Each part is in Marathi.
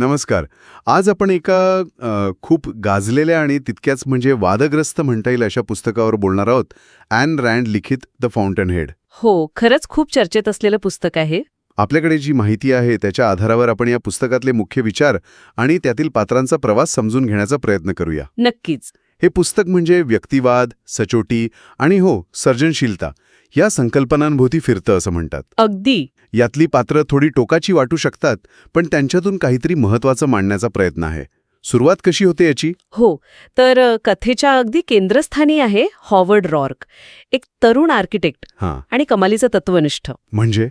नमस्कार. आज आपण एका खूप गाजलेल्या आणि तितक्याच म्हणजे वादग्रस्त म्हणता येईल अशा पुस्तकावर बोलणार आहोत ॲन रँड लिखित द फाउंटन हेड. हो खरंच खूप चर्चेत असलेलं पुस्तक आहे. आपल्याकडे जी माहिती आहे त्याच्या आधारावर आपण या पुस्तकातले मुख्य विचार आणि त्यातील पात्रांचा प्रवास समजून घेण्याचा प्रयत्न करूया. नक्कीच. हे पुस्तक म्हणजे व्यक्तिवाद सचोटी आणि हो सर्जनशीलता या संकल्पनांभोवती फिरतं असं म्हणतात. अगदी. यातली पात्र थोडी टोकाची वाटू शकतात पण त्यांच्यातून काहीतरी महत्वाचं मांडण्याचा प्रयत्न आहे. सुरुवात कशी होते याची? हो तर कथेच्या अगदी केंद्रस्थानी आहे हॉवर्ड रॉर्क एक तरुण आर्किटेक्ट हां. आणि कमालीचं तत्वनिष्ठ म्हणजे?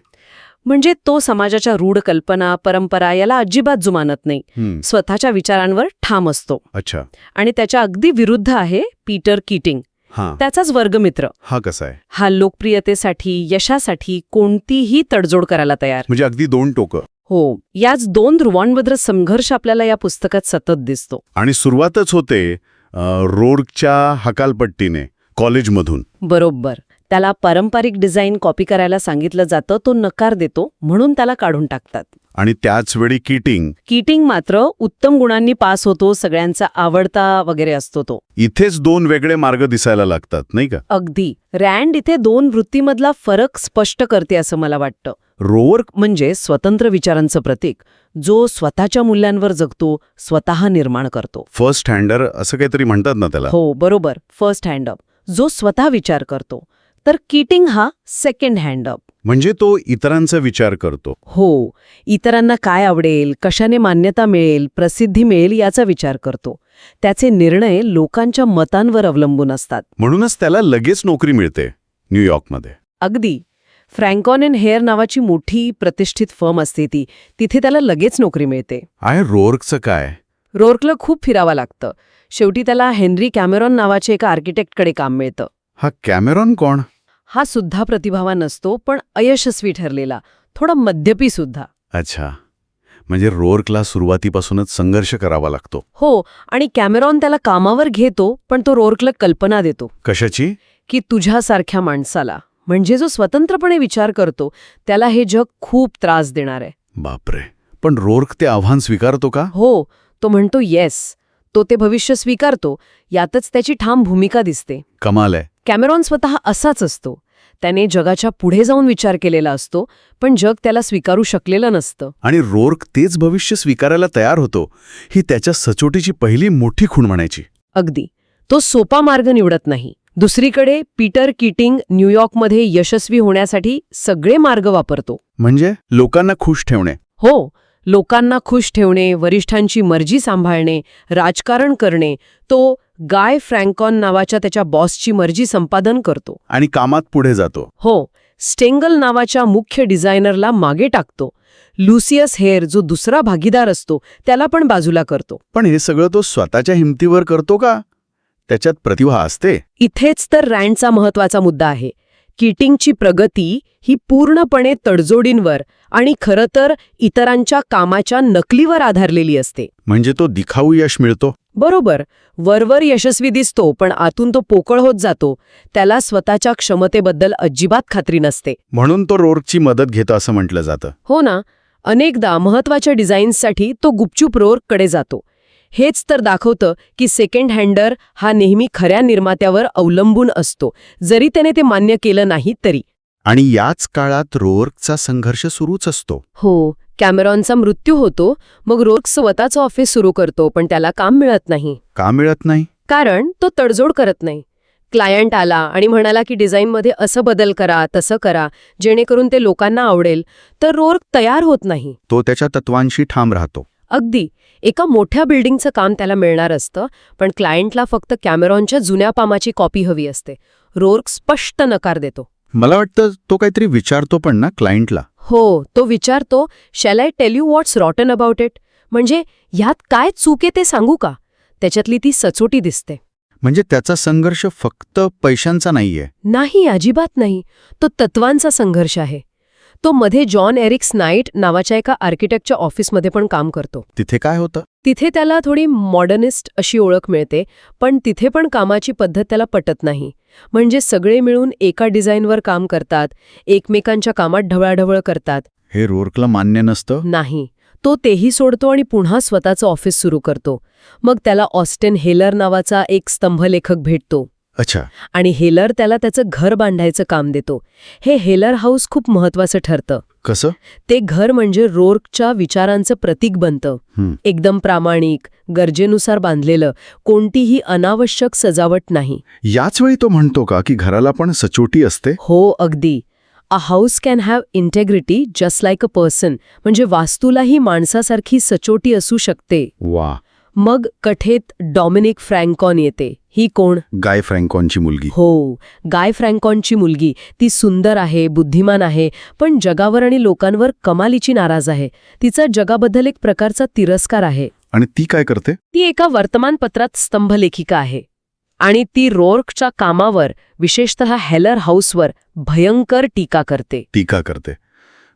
म्हणजे तो समाजाच्या रूढ कल्पना परंपरा याला अजिबात जुमानत नाही. स्वतःच्या विचारांवर ठाम असतो. अच्छा. आणि त्याच्या अगदी विरुद्ध आहे पीटर कीटिंग. त्याचाच वर्गमित्र. हा कसा आहे? हा लोकप्रियतेसाठी यशासाठी कोणतीही तडजोड करायला तयार. म्हणजे अगदी दोन टोकं. हो याच दोन ध्रुवांबद्दल संघर्ष आपल्याला या पुस्तकात सतत दिसतो. आणि सुरुवातच होते अ, रोर्कच्या हकालपट्टीने कॉलेजमधून. बरोबर. त्याला पारंपरिक डिझाईन कॉपी करायला सांगितलं जातं तो नकार देतो म्हणून त्याला काढून टाकतात. आणि त्याच वेळी किटिंग. कीटिंग मात्र उत्तम गुणांनी पास होतो सगळ्यांचा आवडता वगैरे असतो तो. इथेच दोन वेगळे मार्ग दिसायला लागतात नाही का? अगदी. रँड इथे दोन वृत्तीमधला फरक स्पष्ट करते असं मला वाटतं. रोवर म्हणजे स्वतंत्र विचारांचं प्रतीक जो स्वतःच्या मूल्यांवर जगतो स्वतः निर्माण करतो. फर्स्ट हँडर असं काहीतरी म्हणतात ना त्याला? हो बरोबर. फर्स्ट हँडअप जो स्वतः विचार करतो. तर कीटिंग हा सेकंड हँडअप म्हणजे तो इतरांचा विचार करतो. हो इतरांना काय आवडेल कशाने मान्यता मिळेल प्रसिद्धी मिळेल याचा विचार करतो. त्याचे निर्णय लोकांच्या मतांवर अवलंबून असतात. म्हणूनच त्याला लगेच नोकरी मिळते न्यूयॉर्कमध्ये अगदी. फ्रँकॉन अँड हेअर नावाची मोठी प्रतिष्ठित फर्म असते ती. तिथे त्याला लगेच नोकरी मिळते. आहे रोर्कचं काय? रोर्कला खूप फिरावं लागतं. शेवटी त्याला हेनरी कॅमेरॉन नावाचे एका आर्किटेक्टकडे काम मिळतं. हा कॅमेरॉन कोण? हा सुद्धा प्रतिभावान नसतो पण अयशस्वी ठरलेला. थोडा मद्यपी सुद्धा. अच्छा. म्हणजे रोर्कला सुरुवातीपासूनच संघर्ष करावा लागतो. हो आणि कॅमेरॉन त्याला कामावर घेतो पण तो रोर्कला कल्पना देतो. कशाची? की तुझ्यासारख्या माणसाला. म्हणजे जो स्वतंत्रपणे विचार करतो त्याला हे जग खूप त्रास देणार आहे. बापरे. पण रोर्क ते आव्हान स्वीकारतो का? हो तो म्हणतो येस. तो ते भविष्य स्वीकारतो. यातच त्याची ठाम भूमिका दिसते. कमाल आहे. कॅमेरॉन स्वतः असाच असतो. त्याने जगाच्या पुढे जाऊन विचार केलेला असतो पण जग त्याला स्वीकारू शकलेलं नसतं. आणि रोर्क तेच भविष्य स्वीकारायला तयार होतो ही त्याच्या सचोटीची पहिली मोठी खूण म्हणायची. अगदी. तो सोपा मार्ग निवडत नाही. दुसरीकडे पीटर कीटिंग न्यूयॉर्कमध्ये यशस्वी होण्यासाठी सगळे मार्ग वापरतो. म्हणजे? लोकांना खुश ठेवणे. हो. लोकांना खुश ठेवणे वरिष्ठांची मर्जी सांभाळणे राजकारण करणे तो गाय फ्रँकॉन नावाच्या त्याच्या बॉसची मर्जी संपादन करतो. आणि कामात पुढे जातो. हो स्टेंगल नावाच्या मुख्य डिझायनरला मागे टाकतो. लुसियस हेअर जो दुसरा भागीदार असतो त्याला पण बाजूला करतो. पण हे सगळं तो स्वतःच्या हिमतीवर करतो का? त्याच्यात प्रतिभा असते. इथेच तर रँडचा महत्त्वाचा मुद्दा आहे. किटिंगची प्रगती ही पूर्णपणे तडजोडींवर आणि खरं तर इतरांच्या कामाच्या नकलीवर आधारलेली असते. म्हणजे तो दिखाऊ यश मिळतो? बरोबर. वरवर यशस्वी दिसतो पण आतून तो पोकळ होत जातो. त्याला स्वतःच्या क्षमतेबद्दल अजिबात खात्री नसते. म्हणून तो रोर्कची मदत घेतो असं म्हटलं जातं. हो ना. अनेकदा महत्त्वाच्या डिझाईन्ससाठी तो गुपचूप रोर्ककडे जातो. हेच तर दाखवतं की सेकंड हँडर हा नेहमी खऱ्या निर्मात्यावर अवलंबून असतो जरी त्याने ते मान्य केलं नाही तरी. आणि याच काळात रोर्कचा संघर्ष सुरूच असतो. हो कॅमेरॉनचा मृत्यू होतो मग रोर्क स्वतःचं ऑफिस सुरू करतो पण त्याला काम मिळत नाही. का मिळत नाही? कारण तो तडजोड करत नाही. क्लायंट आला आणि म्हणाला की डिझाईनमध्ये असं बदल करा तसं करा जेणेकरून ते लोकांना आवडेल तर रोर्क तयार होत नाही. तो त्याच्या तत्वांशी ठाम राहतो. अगदी. एका मोठ्या बिल्डिंगचं काम त्याला मिळणार असतं पण क्लायंटला फक्त कॅमेरॉनच्या जुन्या पामाची कॉपी हवी असते. रोर्क स्पष्ट नकार देतो. मला वाटतं तो काहीतरी विचारतो पण ना क्लायंटला. हो तो विचारतो shall I tell you what's rotten about it म्हणजे ह्यात काय चूक आहे ते सांगू का? त्याच्यातली ती सचोटी दिसते. म्हणजे त्याचा संघर्ष फक्त पैशांचा नाहीये. नाही अजिबात नाही. तो तत्वांचा संघर्ष आहे. तो मध्ये जॉन एरिक्स नाईट नावाच्या एका आर्किटेक्टच्या ऑफिसमध्ये पण काम करतो. तिथे काय होतं? तिथे त्याला थोडी मॉडर्निस्ट अशी ओळख मिळते पण तिथे पण कामाची पद्धत त्याला पटत नाही. म्हणजे सगळे मिळून एका डिझाईनवर काम करतात एकमेकांच्या कामात ढवळाढवळ करतात. हे रोर्कला मान्य नसतं? नाही. तो तेही सोडतो आणि पुन्हा स्वतःचं ऑफिस सुरू करतो. मग त्याला ऑस्टेन हेलर नावाचा एक स्तंभलेखक भेटतो. अच्छा. आणि हेलर त्याला त्याचं घर बांधायचं काम देतो. हे हेलर हाऊस खूप महत्वाचं ठरतं. कसं? ते घर म्हणजे रोर्कच्या विचारांचं प्रतीक बनतं. एकदम प्रामाणिक गरजेनुसार बांधलेलं कोणतीही अनावश्यक सजावट नाही. याच वेळी तो म्हणतो का की घराला पण सचोटी असते? हो अगदी. A house can have integrity just like a person म्हणजे वास्तूलाही माणसासारखी सचोटी असू शकते. वा. मग कठेत डॉमिनिक फ्रँकॉन येते. ही कोण? गाय फ्रँकॉनची मुलगी. हो गाय फ्रँकॉनची मुलगी. ती सुंदर आहे बुद्धिमान आहे पण जगावर आणि लोकांवर कमालीची नाराज आहे. तिचा जगाबद्दल एक प्रकारचा तिरस्कार आहे. आणि ती काय करते? ती एका वर्तमानपत्रात स्तंभलेखिका आहे. आणि ती रोर्कच्या कामावर विशेषतः हेलर हाऊसवर भयंकर टीका करते. टीका करते.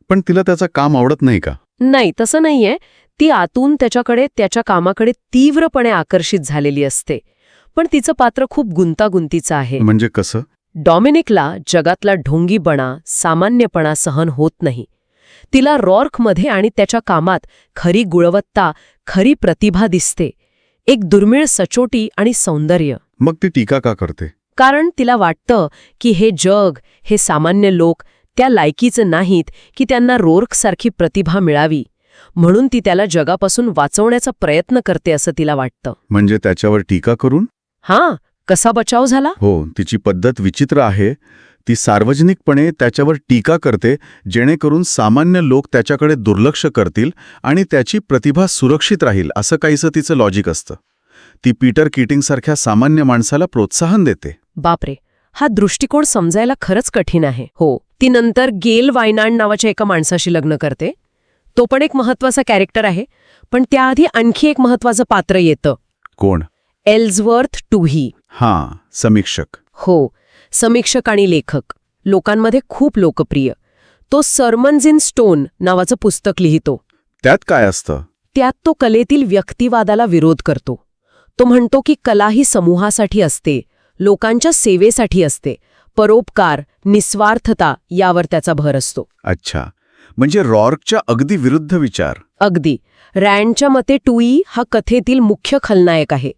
पण तिला त्याचं काम आवडत नाही का? नाही तसं नाहीये. ती आतून त्याच्याकडे त्याच्या कामाकडे तीव्रपणे आकर्षित झालेली असते. पण तिचं पात्र खूप गुंतागुंतीचं आहे. म्हणजे कसं? डॉमिनिकला जगातला ढोंगीपणा सामान्यपणा सहन होत नाही. तिला रॉर्कमध्ये आणि त्याच्या कामात खरी गुणवत्ता खरी प्रतिभा दिसते. एक दुर्मिळ सचोटी आणि सौंदर्य. मग ती टीका का करते? कारण तिला वाटतं की हे जग हे सामान्य लोक त्या लायकीचं नाहीत की त्यांना रोर्कसारखी प्रतिभा मिळावी. म्हणून ती त्याला जगापासून वाचवण्याचा प्रयत्न करते असं तिला वाटतं. म्हणजे त्याच्यावर टीका करून? हां कसा बचाव झाला? हो तिची पद्धत विचित्र आहे. ती सार्वजनिकपणे त्याच्यावर टीका करते जेणेकरून सामान्य लोक त्याच्याकडे दुर्लक्ष करतील आणि त्याची प्रतिभा सुरक्षित राहील असं काहीसं तिचं लॉजिक असतं. ती पीटर किटिंगसारख्या सामान्य माणसाला प्रोत्साहन देते. बापरे हा दृष्टिकोन समजायला खरंच कठीण आहे. हो ती नंतर गेल वायनाड नावाच्या एका माणसाशी लग्न करते. तो पण एक महत्त्वाचा कॅरेक्टर आहे. पण त्याआधी आणखी एक महत्वाचं पात्र येतं. कोण? एल्झवर्थ टूही हां समीक्षक. हो समीक्षक आणि लेखक. लोकांमध्ये खूप लोकप्रिय. तो सर्मन्स इन स्टोन नावाचं पुस्तक लिहितो. त्यात काय असतं? त्यात तो कलेतील व्यक्तिवादाला विरोध करतो. तो म्हणतो की कला ही समूहासाठी असते लोकांच्या सेवेसाठी असते परोपकार निस्वार्थता यावर त्याचा भर असतो. अच्छा. म्हणजे रॉर्कच्या अगदी विरुद्ध विचार. अगदी. रँडच्या मते टुई हा कथेतील मुख्य खलनायक आहे.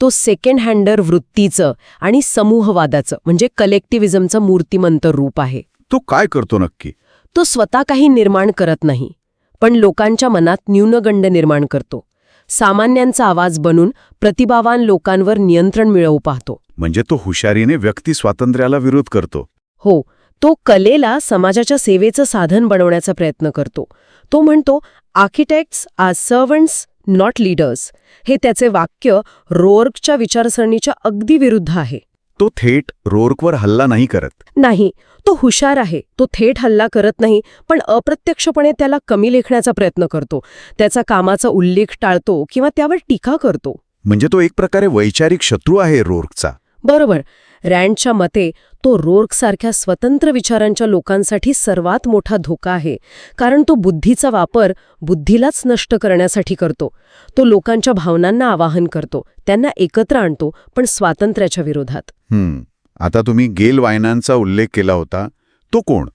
तो सेकंड हँडर वृत्तीचं आणि समूहवादाचं म्हणजे कलेक्टिव्हिजमचं मूर्तिमंत रूप आहे. तो काय करतो नक्की? तो स्वतः काही निर्माण करत नाही पण लोकांच्या मनात न्यूनगंड निर्माण करतो. सामान्यांचा आवाज बनून प्रतिभावान लोकांवर नियंत्रण मिळवू पाहतो. म्हणजे तो हुशारीने व्यक्ती स्वातंत्र्याला विरोध करतो. हो तो कलेला समाजाच्या सेवेचं साधन बनवण्याचा प्रयत्न करतो. तो म्हणतो architects are servants not leaders. हे त्याचे वाक्य रोर्कच्या विचारसरणीच्या अगदी विरुद्ध आहे. तो थेट रोर्कवर हल्ला नाही करत. नाही तो हुशार आहे. तो थेट हल्ला करत नाही पण अप्रत्यक्षपणे त्याला कमी लेखण्याचा प्रयत्न करतो. त्याचा कामाचा उल्लेख टाळतो किंवा त्यावर टीका करतो. म्हणजे तो एक प्रकारे वैचारिक शत्रू आहे रोर्कचा. बरोबर. रँडच्या मते तो रोर्कसारख्या स्वतंत्र विचारांच्या लोकांसाठी सर्वात मोठा धोका आहे कारण तो बुद्धीचा वापर बुद्धीलाच नष्ट करण्यासाठी करतो. तो लोकांच्या भावनांना आवाहन करतो त्यांना एकत्र आणतो पण स्वातंत्र्याच्या विरोधात. हम्म आता तुम्ही गेल वायनांचा उल्लेख केला होता. तो कोण?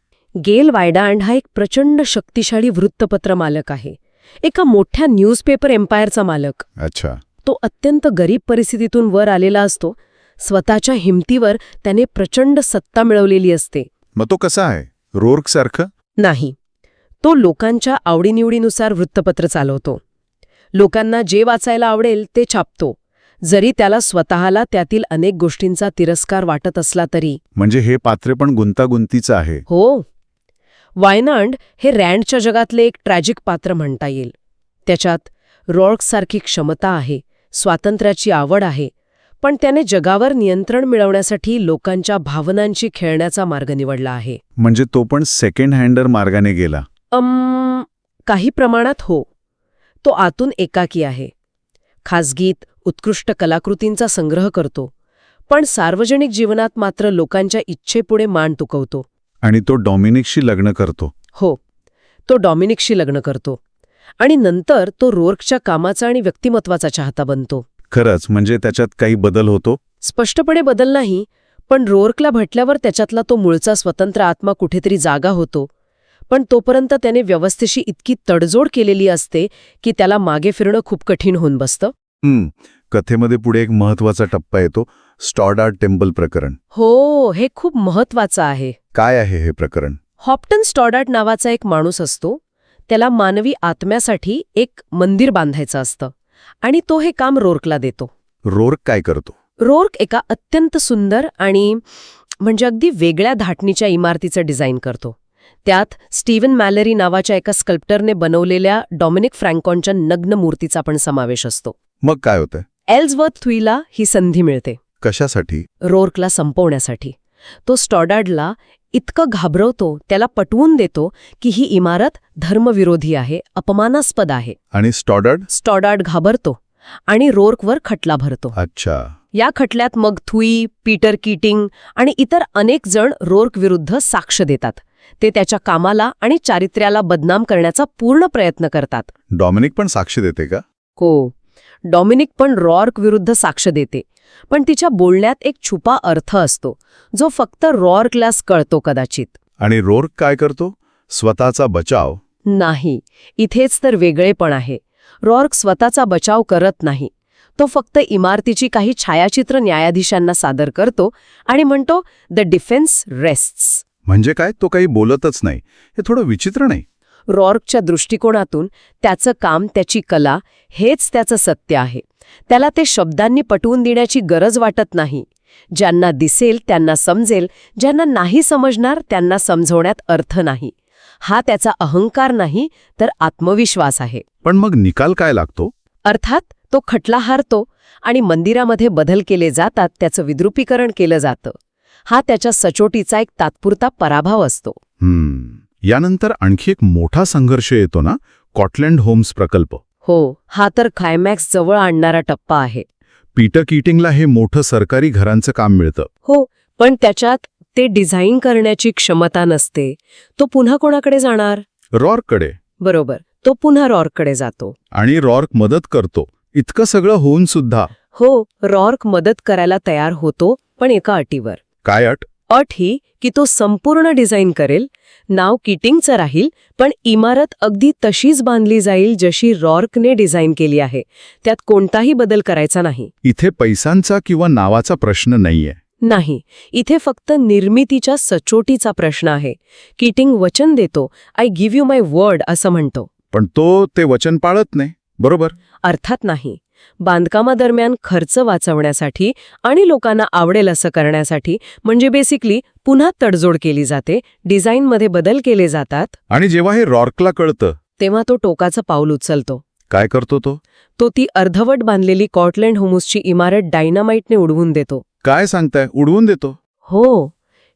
गेल वायडांड हा एक प्रचंड शक्तिशाली वृत्तपत्र मालक आहे. एका मोठ्या न्यूजपेपर एम्पायरचा मालक. अच्छा. तो अत्यंत गरीब परिस्थितीतून वर आलेला असतो स्वतःच्या हिमतीवर त्याने प्रचंड सत्ता मिळवलेली असते. मग तो कसा आहे? रोर्कसारखं? नाही. तो लोकांच्या आवडीनिवडीनुसार वृत्तपत्र चालवतो. लोकांना जे वाचायला आवडेल ते छापतो. जरी त्याला स्वतःला त्यातील अनेक गोष्टींचा तिरस्कार वाटत असला तरी. म्हणजे हे पात्र पण गुंतागुंतीचं आहे. हो. वायनांड हे रँडच्या जगातले एक ट्रॅजिक पात्र म्हणता येईल. त्याच्यात रॉर्कसारखी क्षमता आहे स्वातंत्र्याची आवड आहे पण त्याने जगावर नियंत्रण मिळवण्यासाठी लोकांच्या भावनांशी खेळण्याचा मार्ग निवडला आहे. म्हणजे तो पण सेकंड हँडर मार्गाने गेला. अम काही प्रमाणात हो. तो आतून एकाकी आहे. खासगीत उत्कृष्ट कलाकृतींचा संग्रह करतो पण सार्वजनिक जीवनात मात्र लोकांच्या इच्छेपुढे मान तुकवतो. आणि तो डॉमिनिकशी लग्न करतो. हो तो डॉमिनिकशी लग्न करतो. आणि नंतर तो रोर्कच्या कामाचा आणि व्यक्तिमत्वाचा चाहता बनतो. खरंच म्हणजे त्याच्यात काही बदल होतो? स्पष्टपणे बदल नाही पण रोर्कला भेटल्यावर त्याच्यातला तो मूळचा स्वतंत्र आत्मा कुठेतरी जागा होतो. पण तोपर्यंत त्याने व्यवस्थेशी इतकी तडजोड केलेली असते की त्याला मागे फिरणं खूप कठीण होऊन बसतं. कथेमध्ये पुढे एक महत्त्वाचा टप्पा येतो स्टॉडार्ड टेम्पल प्रकरण. हो हे खूप महत्वाचं आहे. काय आहे हे प्रकरण? हॉप्टन स्टॉडार्ट नावाचा एक माणूस असतो त्याला मानवी आत्म्यासाठी एक मंदिर बांधायचं असतं. आणि तो हे काम रोर्कला देतो. रोर्क काय करतो? रोर्क एका अत्यंत सुंदर आणि म्हणजे अगदी वेगळ्या धाटणीच्या इमारतीचं डिझाईन करतो. त्यात स्टीव्हन मॅलरी नावाच्या एका स्कल्प्टरने बनवलेल्या डॉमिनिक फ्रँकॉनच्या नग्न मूर्तीचा पण समावेश असतो. मग काय होतंय? एल्सवर्थ थ्वीला ही संधी मिळते. कशासाठी? रोर्कला संपवण्यासाठी. तो स्टॉडार्डला इतकं घाबरवतो त्याला पटवून देतो की ही इमारत धर्मविरोधी आहे अपमानास्पद आहे. आणि स्टॉडार्ड? स्टॉडार्ड घाबरतो आणि रोर्कवर खटला भरतो. अच्छा. या खटल्यात मग थुई पीटर कीटिंग आणि इतर अनेक जण रोर्क विरुद्ध साक्ष देतात. ते त्याच्या कामाला आणि चारित्र्याला बदनाम करण्याचा पूर्ण प्रयत्न करतात. डॉमिनिक पण साक्ष देते का? हो. डॉमिनिक पण रॉर्क विरुद्ध साक्ष देते. पण तिच्या बोलण्यात एक छुपा अर्थ असतो जो फक्त रॉर्कलाच कळतो कदाचित. आणि रोर्क काय करतो? स्वतःचा बचाव. नाही इथेच तर वेगळेपण आहे. रॉर्क स्वतःचा बचाव करत नाही. तो फक्त इमारतीची काही छायाचित्र न्यायाधीशांना सादर करतो आणि म्हणतो द डिफेन्स रेस्ट्स. म्हणजे काय? तो काही बोलतच नाही. हे थोडं विचित्र नाही. रॉर्कच्या दृष्टिकोनातून त्याचं काम त्याची कला हेच त्याचं सत्य आहे. त्याला ते शब्दांनी पटवून देण्याची गरज वाटत नाही. ज्यांना दिसेल त्यांना समजेल ज्यांना नाही समजणार त्यांना समजवण्यात अर्थ नाही. हा त्याचा अहंकार नाही तर आत्मविश्वास आहे. पण मग निकाल काय लागतो? अर्थात तो खटला हारतो आणि मंदिरामध्ये बदल केले जातात त्याचं विद्रुपीकरण केलं जातं. हा त्याच्या सचोटीचा एक तात्पुरता पराभव असतो. हम्म. यानंतर आणखी एक मोठा संघर्ष येतो ना कॉटलँड होम्स प्रकल्प. हो हा तर क्लायमॅक्स जवळ आणणारा टप्पा आहे. पीटर कीटिंगला हे मोठं सरकारी घरांचं काम मिळतं. हो पण त्याच्यात ते डिझाईन करण्याची क्षमता नसते. तो पुन्हा कोणाकडे जाणार? रॉर्ककडे. बरोबर तो पुन्हा रॉर्ककडे जातो. आणि रॉर्क मदत करतो. इतकं सगळं होऊन सुद्धा. हो रॉर्क मदत करायला तयार होतो पण एका अटीवर. काय अट? अट ही की तो संपूर्ण डिझाईन करेल नाव किटिंगचं राहील पण इमारत अगदी तशीच बांधली जाईल जशी रॉर्कने डिझाईन केली आहे. त्यात कोणताही बदल करायचा नाही. इथे पैसांचा किंवा नावाचा प्रश्न नाहीये. नाही. इथे फक्त निर्मितीच्या सचोटीचा प्रश्न आहे. किटिंग वचन देतो. I give you my word असं म्हणतो. पण तो ते वचन पाळत नाही. बरोबर? अर्थात नाही. बांधकामादरम्यान खर्च वाचवण्यासाठी आणि लोकांना आवडेल असं करण्यासाठी म्हणजे बेसिकली पुन्हा तडजोड केली जाते डिझाईनमध्ये बदल केले जातात. आणि जेव्हा हे रॉर्कला कळतं तेव्हा तो टोकाचं पाऊल उचलतो. काय करतो तो? तो ती अर्धवट बांधलेली कॉटलँड होमूसची इमारत डायनामाइटने उडवून देतो. काय सांगताय? उडवून देतो? हो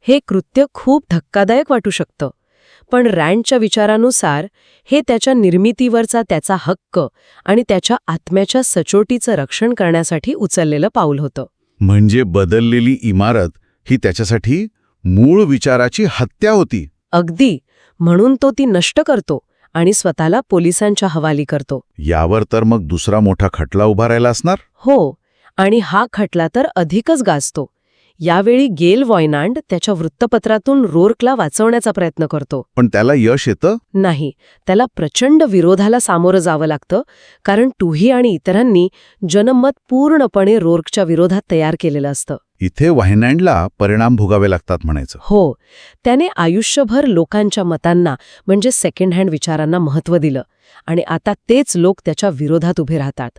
हे कृत्य खूप धक्कादायक वाटू शकतं. पण रँडच्या विचारानुसार हे त्याच्या निर्मितीवरचा त्याचा हक्क आणि त्याच्या आत्म्याच्या सचोटीचं रक्षण करण्यासाठी उचललेलं पाऊल होतं. म्हणजे बदललेली इमारत ही त्याच्यासाठी मूळ विचाराची हत्या होती. अगदी. म्हणून तो ती नष्ट करतो आणि स्वतःला पोलिसांच्या हवाली करतो. यावर तर मग दुसरा मोठा खटला उभा राहिला असणार? हो. आणि हा खटला तर अधिकच गाजतो. यावेळी गेल वॉयनांड त्याच्या वृत्तपत्रातून रोर्कला वाचवण्याचा प्रयत्न करतो. पण त्याला यश येतं? नाही त्याला प्रचंड विरोधाला सामोरं जावं लागतं कारण टुही आणि इतरांनी जनमत पूर्णपणे रोर्कच्या विरोधात तयार केलेलं असतं. इथे वाहिनँडला परिणाम भोगावे लागतात म्हणायचं. हो त्याने आयुष्यभर लोकांच्या मतांना म्हणजे सेकंड हँड विचारांना महत्त्व दिलं आणि आता तेच लोक त्याच्या विरोधात उभे राहतात.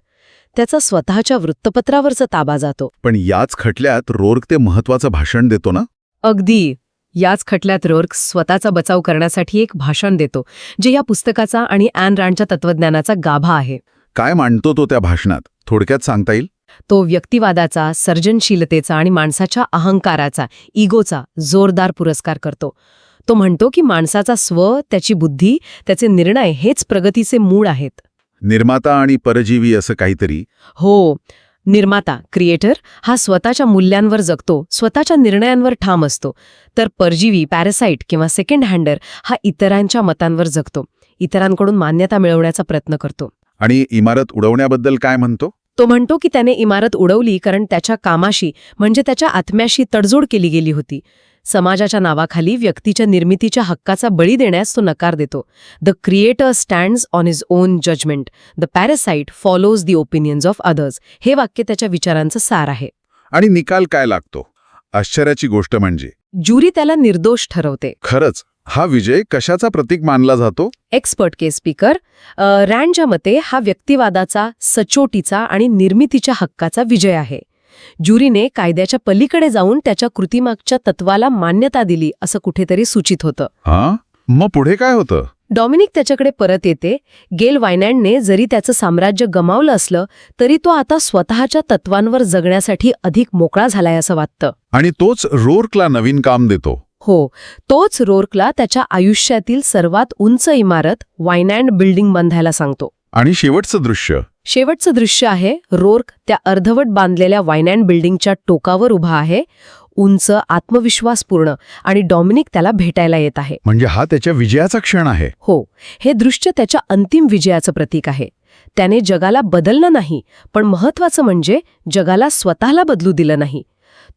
त्याचा स्वतःच्या वृत्तपत्रावरचा ताबा जातो. पण याच खटल्यात रोर्क ते महत्वाचं भाषण देतो ना? अगदी. याच खटल्यात रोर्क स्वतःचा बचाव करण्यासाठी एक भाषण देतो जे या पुस्तकाचा आणि ॲन रँडच्या तत्वज्ञानाचा गाभा आहे. काय मांडतो तो त्या भाषणात? थोडक्यात सांगता येईल? तो व्यक्तिवादाचा सर्जनशीलतेचा आणि माणसाच्या अहंकाराचा इगोचा जोरदार पुरस्कार करतो. तो म्हणतो की माणसाचा स्व त्याची बुद्धी त्याचे निर्णय हेच प्रगतीचे मूळ आहेत. निर्माता आणि परजीवी असं काहीतरी? हो. निर्माता क्रिएटर हा स्वतःच्या मूल्यांवर जगतो स्वतःच्या निर्णयांवर ठाम असतो. तर परजीवी पॅरासाइट किंवा सेकंड हँडर हा इतरांच्या मतांवर जगतो. इतरांकडून मान्यता मिळवण्याचा प्रयत्न करतो. आणि इमारत उडवण्याबद्दल काय म्हणतो? तो म्हणतो की त्याने इमारत उडवली कारण त्याच्या कामाशी म्हणजे त्याच्या आत्म्याशी तडजोड केली गेली होती. समाजाच्या नावाखाली व्यक्तीच्या निर्मितीच्या हक्काचा बळी देण्यास तो नकार देतो. The creator stands on his own judgment the parasite follows the opinions of others हे वाक्य त्याच्या विचारांचं सार आहे. आणि निकाल काय लागतो? आश्चर्याची गोष्ट म्हणजे? ज्युरी त्याला निर्दोष ठरवते. खरंच हा विजय कशाचा प्रतीक मानला जातो? एक्सपर्ट केस स्पीकर रँडच्या मते हा व्यक्तिवादाचा सचोटीचा आणि निर्मितीच्या हक्काचा विजय आहे. ज्युरीने कायद्याच्या पलीकडे जाऊन त्याच्या कृतीमागच्या तत्वाला मान्यता दिली असं कुठेतरी सूचित होतं. हा? मग पुढे काय होतं? डॉमिनिक त्याच्याकडे परत येते. गेल वायनॅन्डने जरी त्याचं साम्राज्य गमावलं असलं तरी तो आता स्वतःच्या तत्वांवर जगण्यासाठी अधिक मोकळा झालाय असं वाटतं. आणि तोच रोर्कला नवीन काम देतो. हो तोच रोर्कला त्याच्या आयुष्यातील सर्वात उंच इमारत वायनॅन्ड बिल्डिंग बांधायला सांगतो. आणि शेवटचं दृश्य. शेवटचं दृश्य आहे. रोर्क त्या अर्धवट बांधलेल्या वायनॅन्ड बिल्डिंगच्या टोकावर उभा आहे. उंच आत्मविश्वासपूर्ण आणि डॉमिनिक त्याला भेटायला येत आहे. म्हणजे हा त्याच्या विजयाचा क्षण आहे. हो हे दृश्य त्याच्या अंतिम विजयाचं प्रतीक आहे. त्याने जगाला बदललं नाही पण महत्वाचं म्हणजे जगाला स्वतःला बदलू दिलं नाही.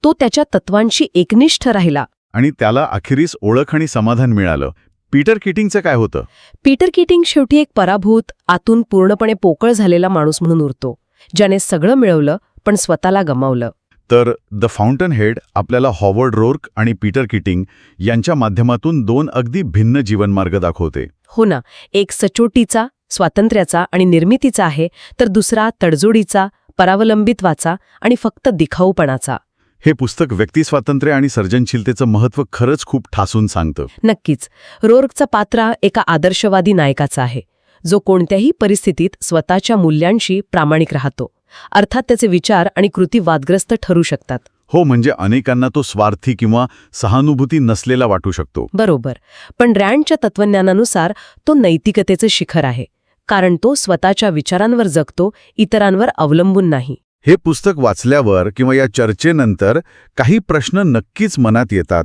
तो त्याच्या तत्वांशी एकनिष्ठ राहिला. आणि त्याला अखेरीस ओळख आणि समाधान मिळालं. पीटर किटिंगचं काय होतं? पीटर किटिंग शेवटी एक पराभूत आतून पूर्णपणे पोकळ झालेला माणूस म्हणून उरतो ज्याने सगळं मिळवलं पण स्वतःला गमावलं. तर द फाउंटन हेड आपल्याला हॉवर्ड रोर्क आणि पीटर किटिंग यांच्या माध्यमातून दोन अगदी भिन्न जीवनमार्ग दाखवते. हो ना एक सचोटीचा स्वातंत्र्याचा आणि निर्मितीचा आहे तर दुसरा तडजोडीचा परावलंबित्वाचा आणि फक्त दिखाऊपणाचा. हे पुस्तक व्यक्तिस्वातंत्र्य आणि सर्जनशीलतेचं महत्त्व खरंच खूप ठासून सांगतं. नक्कीच. रोर्कचा पात्रा एका आदर्शवादी नायकाचा आहे. जो कोणत्याही परिस्थितीत स्वतःच्या मूल्यांशी प्रामाणिक राहतो. अर्थात त्याचे विचार आणि कृती वादग्रस्त ठरू शकतात. हो म्हणजे अनेकांना तो स्वार्थी किंवा सहानुभूती नसलेला वाटू शकतो. बरोबर. पण रँडच्या तत्वज्ञानानुसार तो नैतिकतेचं शिखर आहे. कारण तो स्वतःच्या विचारांवर जगतो इतरांवर अवलंबून नाही. हे पुस्तक वाचल्यावर किंवा या चर्चेनंतर काही प्रश्न नक्कीच मनात येतात.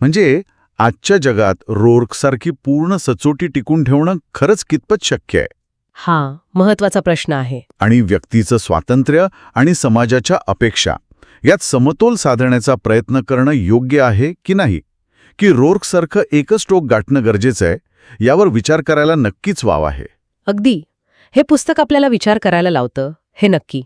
म्हणजे आजच्या जगात रोर्कसारखी पूर्ण सचोटी टिकून ठेवणं खरंच कितपत शक्य आहे? हा महत्त्वाचा प्रश्न आहे. आणि व्यक्तीचं स्वातंत्र्य आणि समाजाच्या अपेक्षा यात समतोल साधण्याचा प्रयत्न करणं योग्य आहे की नाही? की रोर्कसारखं एकच टोक गाठणं गरजेचं आहे यावर विचार करायला नक्कीच वाव आहे. अगदी. हे पुस्तक आपल्याला विचार करायला लावतं हे नक्की.